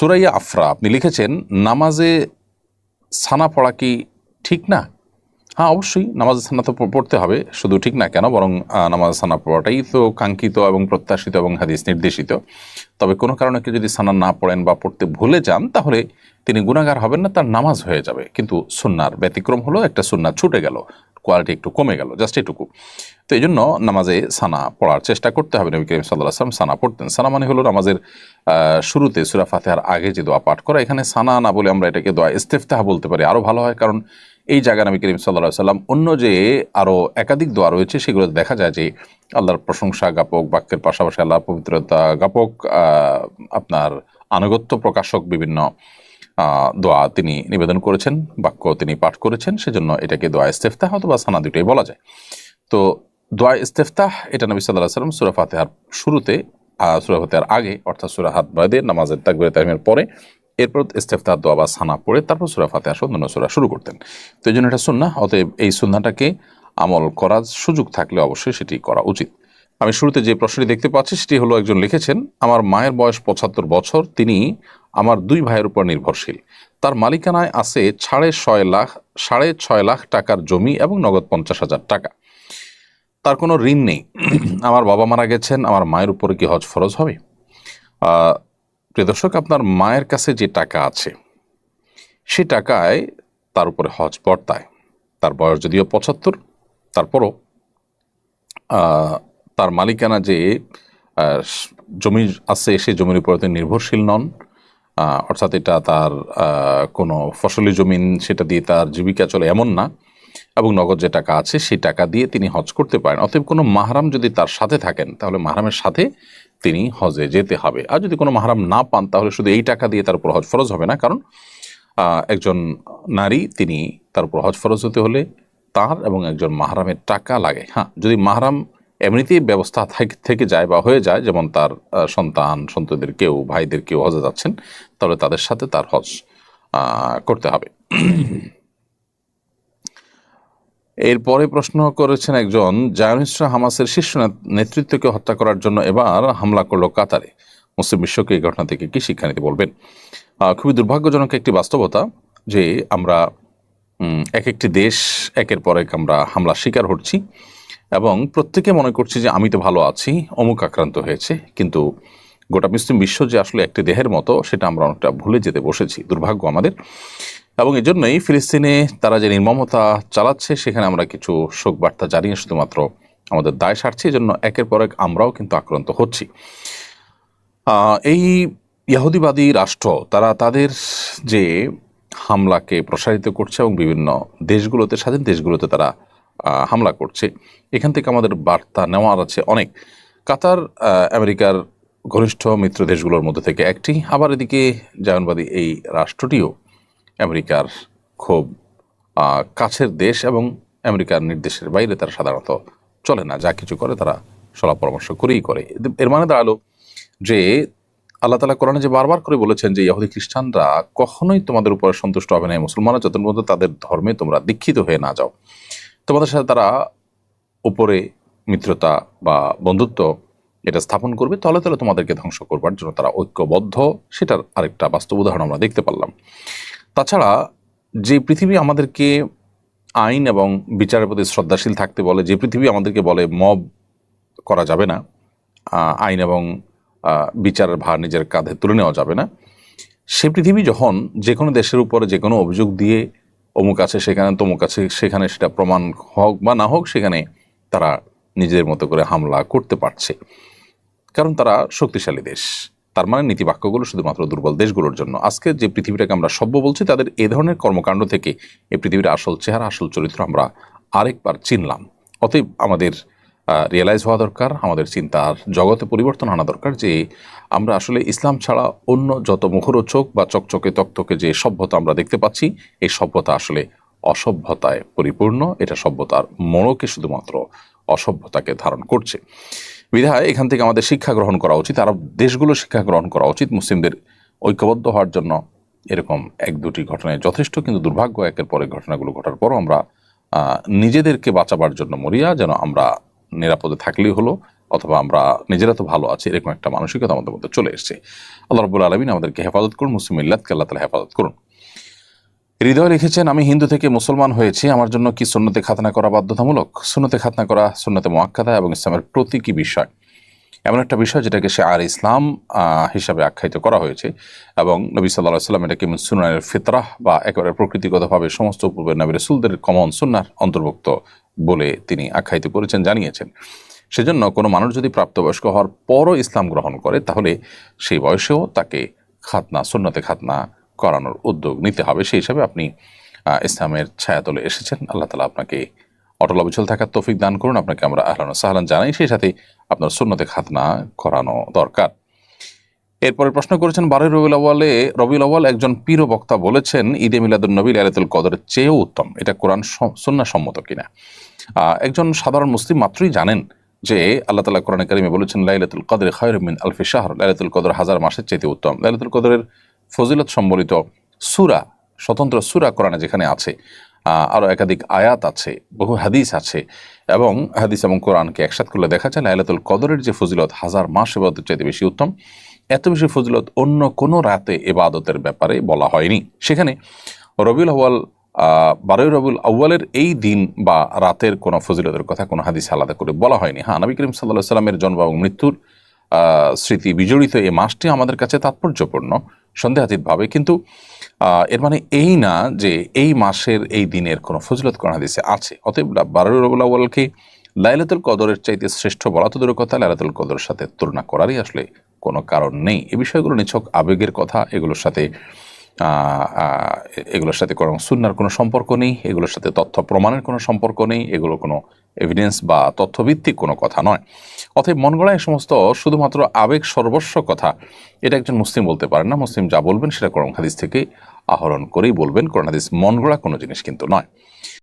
সুরাইয়া আফরা আপনি লিখেছেন নামাজে সানা পড়া কি ঠিক না? হ্যাঁ অবশ্যই নামাজ সানা তো পড়তে হবে, শুধু ঠিক না কেন, বরং নামাজ সানা পড়াটাই তো কাঙ্ক্ষিত এবং প্রত্যাশিত এবং হাদিস নির্দেশিত। তবে কোনো কারণে কেউ যদি সানা না পড়েন বা পড়তে ভুলে যান, তাহলে তিনি গুণাগার হবেন না, তার নামাজ হয়ে যাবে। কিন্তু সুন্নার ব্যতিক্রম হলো, একটা সুন্না ছুটে গেল, কোয়ালিটি একটু কমে গেল, জাস্ট এটুকু। তো এই জন্য নামাজে সানা পড়ার চেষ্টা করতে হবে, নবী করিম সাল্লাহ আসলাম সানা পড়তেন। সানা মানে হলো নামাজের শুরুতে সুরা ফাতেহার আগে যে দোয়া পাঠ করা, এখানে সানা না বলে আমরা এটাকে দোয়া ইস্তেফতাহ বলতে পারি। আরও ভালো হয়, কারণ এই জায়গায় নবী করিম সাল্লাহ সাল্লাম অন্য যে আরও একাধিক দোয়া রয়েছে সেগুলো দেখা যায় যে আল্লাহর প্রশংসা জ্ঞাপক বাক্যের পাশাপাশি আল্লাহ পবিত্রতা আহ, আপনার আনুগত্য প্রকাশক বিভিন্ন দোয়া তিনি নিবেদন করেছেন বাক্য তিনি পাঠ করেছেন সেজন্য এটাকে দোয়া ইস্তেফতাহ অথবা সানা দুটোই বলা যায়। তো দোয়া ইস্তেফতাহ এটা নবী সাল্লাহ সাল্লাম সুরা ফাতেহার শুরুতে সুরা ফাতেহার আগে অর্থাৎ সুরা হাত নামাজের তাকবির তাহিমের পরে এরপর ইস্তেফতাহ দোয়া বা সানা পড়ে তারপর সুরা ফাতেহা সহ অন্যান্য সুরা শুরু করতেন। তো এই জন্য এটা সুন্না অতএব এই সুন্নাটাকে আমল করার সুযোগ থাকলে অবশ্যই সেটি করা উচিত। আমি শুরুতে যে প্রশ্নটি দেখতে পাচ্ছি সেটি হলো একজন লিখেছেন, আমার মায়ের বয়স পঁচাত্তর বছর, তিনি আমার দুই ভাইয়ের উপর নির্ভরশীল। তার মালিকানায় আছে সাড়ে ছয় লাখ, সাড়ে ছয় লাখ টাকার জমি এবং নগদ পঞ্চাশ হাজার টাকা। তার কোনো ঋণ নেই। আমার বাবা মারা গেছেন, আমার মায়ের উপরে কি হজ ফরজ হবে? প্রিয় দর্শক, আপনার মায়ের কাছে যে টাকা আছে, সে টাকায় তার উপরে হজ বর্তায়। তার বয়স যদিও পঁচাত্তর, তারপরও তার মালিকানা যে জমি আছে, সে জমির উপরে তিনি নির্ভরশীল নন। অর্থাৎ এটা তার কোনো ফসলি জমিন, সেটা দিয়ে তার জীবিকা চলে এমন না। এবং নগদ যে টাকা আছে সেই টাকা দিয়ে তিনি হজ করতে পারেন। অতএব কোনো মাহারাম যদি তার সাথে থাকেন, তাহলে মাহারামের সাথে তিনি হজে যেতে হবে। আর যদি কোনো মাহারাম না পান, তাহলে শুধু এই টাকা দিয়ে তার উপর হজ ফরজ হবে না। কারণ একজন নারী তিনি তার উপর হজ ফরজ হতে হলে তার এবং একজন মাহারামের টাকা লাগে। হ্যাঁ যদি মাহারাম এমনিতেই ব্যবস্থা থাক- যায় বা হয়ে যায়, যেমন তার সন্তান, সন্ততিদের কেউ, ভাইদের কেউ হজে যাচ্ছেন, তাহলে তাদের সাথে তার হজ করতে হবে। এরপরে প্রশ্ন করেছেন একজন জায়নিস্টরা হামাসের শীর্ষ নেতৃত্বকে হত্যা করার জন্য এবার হামলা করল কাতারে। মুসলিম বিশ্বকে এই ঘটনা থেকে কি শিক্ষা নিতে বলবেন? খুবই দুর্ভাগ্যজনক একটি বাস্তবতা যে আমরা এক একটি দেশ একের পর এক আমরা হামলা শিকার হচ্ছি এবং প্রত্যেকে মনে করছি যে আমি তো ভালো আছি, অমুক আক্রান্ত হয়েছে, কিন্তু গোটা মুসলিম বিশ্ব যে আসলে একটি দেহের মতো, সেটা আমরা অনেকটা ভুলে যেতে বসেছি। দুর্ভাগ্য আমাদের। এবং এই জন্যই ফিলিস্তিনে তারা যে নির্মমতা চালাচ্ছে, সেখানে আমরা কিছু শোক বার্তা জানিয়ে শুধুমাত্র আমাদের দায় সারছি। এই জন্য একের পর এক আমরাও কিন্তু আক্রান্ত হচ্ছি। এই ইহুদিবাদী রাষ্ট্র, তারা তাদের যে হামলাকে প্রসারিত করছে এবং বিভিন্ন দেশগুলোতে, স্বাধীন দেশগুলোতে তারা হামলা করছে। এখান থেকে আমাদের বার্তা নেওয়ার আছে অনেক। কাতার আমেরিকার ঘনিষ্ঠ মিত্র দেশগুলোর মধ্যে থেকে একটি। আবার এদিকে জায়নবাদী এই রাষ্ট্রটিও আমেরিকার খুব কাছের দেশ এবং আমেরিকার নির্দেশের বাইরে তারা সাধারণত চলে না। যা কিছু করে তারা সলা পরামর্শ করেই করে। এর মানে দাঁড়াল যে আল্লাহ তালা কোরআনে যে বারবার করে বলেছেন যে ইহুদি খ্রিস্টানরা কখনোই তোমাদের উপরে সন্তুষ্ট হবে না মুসলমানরা যতদিন পর্যন্ত তাদের ধর্মে তোমরা দীক্ষিত হয়ে না যাও। তোমাদের সাথে তারা উপরে মিত্রতা বা বন্ধুত্ব এটা স্থাপন করবে তলে তলে তোমাদেরকে ধ্বংস করবার জন্য তারা ঐক্যবদ্ধ। সেটার আরেকটা বাস্তব উদাহরণ আমরা দেখতে পারলাম। তাছাড়া যে পৃথিবী আমাদেরকে আইন এবং বিচারের প্রতি শ্রদ্ধাশীল থাকতে বলে, যে পৃথিবী আমাদেরকে বলে মব করা যাবে না আইন এবং বিচারের ভার নিজের কাঁধে তুলে নেওয়া যাবে না, সে পৃথিবী যখন যে কোনো দেশের উপরে যে কোনো অভিযোগ দিয়ে অমুক আছে সেখানে তমুক আছে, সেখানে সেটা প্রমাণ হোক বা না হোক, সেখানে তারা নিজেদের মতো করে হামলা করতে পারছে। কারণ তারা শক্তিশালী দেশ। তার মানে নীতিবাক্যগুলো শুধুমাত্র দুর্বল দেশগুলোর জন্য। আজকে যে পৃথিবীটাকে আমরা সভ্য বলছি, তাদের এ ধরনের কর্মকাণ্ড থেকে এই পৃথিবীর আসল চেহারা, আসল চরিত্র আমরা আরেকবার চিনলাম। অতএব আমাদের রিয়েলাইজ হওয়া দরকার, আমাদের চিন্তার জগতে পরিবর্তন আনা দরকার যে আমরা আসলে ইসলাম ছাড়া অন্য যত মুখরোচক বা চকচকে তকতকে যে সভ্যতা আমরা দেখতে পাচ্ছি, এই সভ্যতা আসলে অসভ্যতায় পরিপূর্ণ। এটা সভ্যতার মোড়কে শুধুমাত্র অসভ্যতাকে ধারণ করছে। বিধায় এখান থেকে আমাদের শিক্ষা গ্রহণ করা উচিত, আরব দেশগুলো শিক্ষা গ্রহণ করা উচিত। মুসলিমদের ঐক্যবদ্ধ হওয়ার জন্য এরকম এক দুটি ঘটনায় যথেষ্ট, কিন্তু দুর্ভাগ্য একের পরে ঘটনাগুলো ঘটার পরও আমরা নিজেদেরকে বাঁচাবার জন্য মরিয়া, যেন আমরা নিরাপদে থাকলেই হলো, অথবা আমরা নিজেরা তো ভালো আছি, এরকম একটা মানসিকতা আমাদের মধ্যে চলে এসেছে। আল্লাহ রবুল আলমিন আমাদেরকে হেফাজত করুন, মুসলিম ইল্লাতকে আল্লাহ তালা হেফাজত করুন। হৃদয় লিখেছেন আমি হিন্দু থেকে মুসলমান হয়েছি, আমার জন্য কি সুন্নতে খাতনা করা বাধ্যতামূলক? সুন্নতে খাতনা করা সুন্নতে মোয়াক্কাদা এবং ইসলামের প্রতীকী বিষয়। এমন একটা বিষয় যেটাকে সে আর ইসলাম হিসাবে আখ্যায়িত করা হয়েছে এবং নবী সাল্লাহ সাল্লাম এটাকে সুনানের ফিতরাহ বা একেবারে প্রকৃতিগতভাবে সমস্ত পূর্বের নবী রসুলদের কমন সুন্নার অন্তর্ভুক্ত বলে তিনি আখ্যায়িত করেছেন, জানিয়েছেন। সেজন্য কোনো মানুষ যদি প্রাপ্তবয়স্ক হওয়ার পরও ইসলাম গ্রহণ করে, তাহলে সেই বয়সেও তাকে খাতনা, সুন্নতে খাতনা করানোর উদ্যোগ নিতে হবে। সেই হিসাবে আপনি ইসলামের ছায়াতলে এসেছেন। আল্লাহ তালা আপনাকে অটল অবিচল থাকার তৌফিক দান করুন। আপনাকে আমরা আহলান সাহলান জানাই। সেই সাথে আপনার সুন্নতে খাতনা করানো দরকার। এরপরে প্রশ্ন করেছেন, বারোই রবিউল আওয়ালে রবিউল আওয়াল একজন পীর বক্তা বলেছেন, ঈদে মিলাদুল নবী লাইলাতুল কদরের চেয়েও উত্তম। এটা কোরআন সুন্না সম্মত কিনা? একজন সাধারণ মুসলিম মাত্রই জানেন যে আল্লাহ তালা কোরআন কারিমে বলেছেন, লাইলাতুল কদর খায়র মিন আলফি শাহর। লাইলাতুল কদর হাজার মাসের চাইতে উত্তম। লাইলাতুল কদরের ফজিলত সম্বলিত সুরা স্বতন্ত্র সুরা কোরআনে যেখানে আছে আরও একাধিক আয়াত আছে বহু হাদিস আছে এবং হাদিস এবং কোরআনকে একসাথ করলে দেখা যায় লাইলাতুল কদরের যে ফজিলত হাজার মাস এবাদতের চাইতে বেশি উত্তম এত বেশি ফজিলত অন্য কোনো রাতে এবাদতের ব্যাপারে বলা হয়নি। সেখানে রবিউল আউ্য়াল আহ, বারোই রবিউল আউ্য়ালের এই দিন বা রাতের কোনো ফজিলতের কথা কোনো হাদিস আলাদা করে বলা হয়নি। হ্যাঁ নবী করিম সাল্লাহ সাল্লামের জন্ম এবং মৃত্যুর স্মৃতি বিজড়িত এই মাসটি আমাদের কাছে তাৎপর্যপূর্ণ, সন্দেহাতীতভাবে। কিন্তু এর মানে এই না যে এই মাসের এই দিনের কোনো ফজিলত কোন হাদিসে আছে। অতএব বারোই রবিউল আউ্য়ালকে লাইলাতুল কদরের চাইতে শ্রেষ্ঠ বলা তো দূরের কথা, লাইলাতুল কদরের সাথে তুলনা করারই আসলে কোনো কারণ নেই। এ বিষয়গুলো নিছক আবেগের কথা, এগুলোর সাথে এগুলোর সাথে কোনো সুন্নার কোনো সম্পর্ক নেই, এগুলোর সাথে তথ্য প্রমাণের কোনো সম্পর্ক নেই, এগুলো কোনো এভিডেন্স বা তথ্যভিত্তিক কোনো কথা নয়। অতএব মন গড়া এই সমস্ত শুধুমাত্র আবেগ সর্বস্ব কথা, এটা একজন মুসলিম বলতে পারেন না। মুসলিম যা বলবেন সেটা কোরআন হাদিস থেকে আহরণ করেই বলবেন। কোরআন হাদিস মন গড়া কোনো জিনিস কিন্তু নয়।